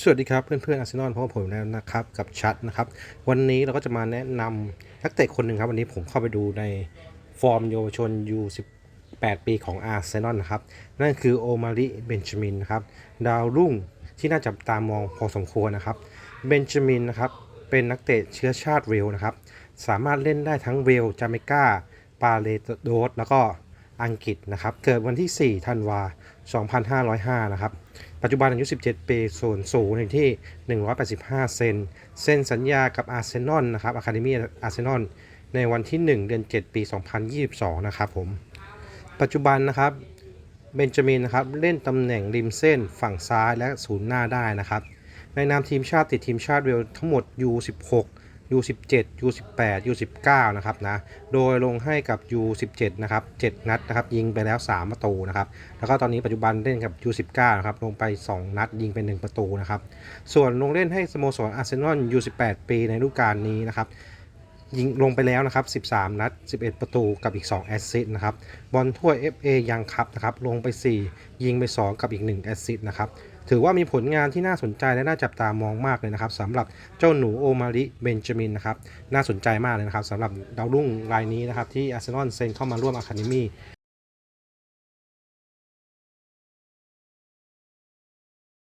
สวัสดีครับเพื่อนๆอาร์เซนอลพบกับผมแล้วนะครับกับชัดนะครับวันนี้เราก็จะมาแนะนำนักเตะคนหนึ่งครับ วันนี้ผมเข้าไปดูในฟอร์มเยาวชน U18 ปีของอาร์เซนอลนะครับ นั่นคือโอมาริเบนจามินนะครับดาวรุ่งที่น่าจับตามองพอสมควรนะครับเบนจามินนะครับเป็นนักเตะเชื้อชาติเวลนะครับ สามารถเล่นได้ทั้งเวลจาเมกาปาเลโดสแล้วก็ อังกฤษนะครับ เกิดวันที่ 4 ธันวา 2505 นะครับ ปัจจุบันอายุ 17 ปีส่วนสูงอยู่ที่ 185 เซนเซ็นสัญญากับอาร์เซนอลนะครับอะคาเดมี่อาร์เซนอลในวันที่ 1 เดือน 7 ปี 2022 นะครับผม ปัจจุบันนะครับ เบนจามินนะครับ เล่นตำแหน่งริมเส้นฝั่งซ้ายและศูนย์หน้าได้นะครับ ในนามทีมชาติติดทีมชาติเวลทั้งหมด U16 U17 U18 U19 นะครับนะ โดยลงให้กับ U17 นะครับ 7 นัดนะครับ ยิงไปแล้ว 3 ประตูนะครับ แล้วก็ตอนนี้ปัจจุบันเล่นกับ U19 นะครับ ลงไป 2 นัดยิงไป 1 ประตูนะครับ ส่วนลงเล่นให้สโมสรอาร์เซนอล U18 ปีในฤดูกาลนี้นะครับ ยิงลงไปแล้วนะครับ 13 นัด 11 ประตูกับอีก 2 แอสซิสต์นะครับ บอลถ้วย FA ยังครับนะครับ ลงไป 4 ยิงไป 2 กับอีก 1 แอสซิสต์นะครับ ถือว่ามีผลงานที่น่าสนใจและน่าจับตามองมากเลยนะครับสำหรับเจ้าหนูโอมาริเบนจามินนะครับ น่าสนใจมากเลยนะครับสำหรับดาวรุ่งรายนี้นะครับที่อาร์เซนอลเซ็นเข้ามาร่วมอะคาเดมี่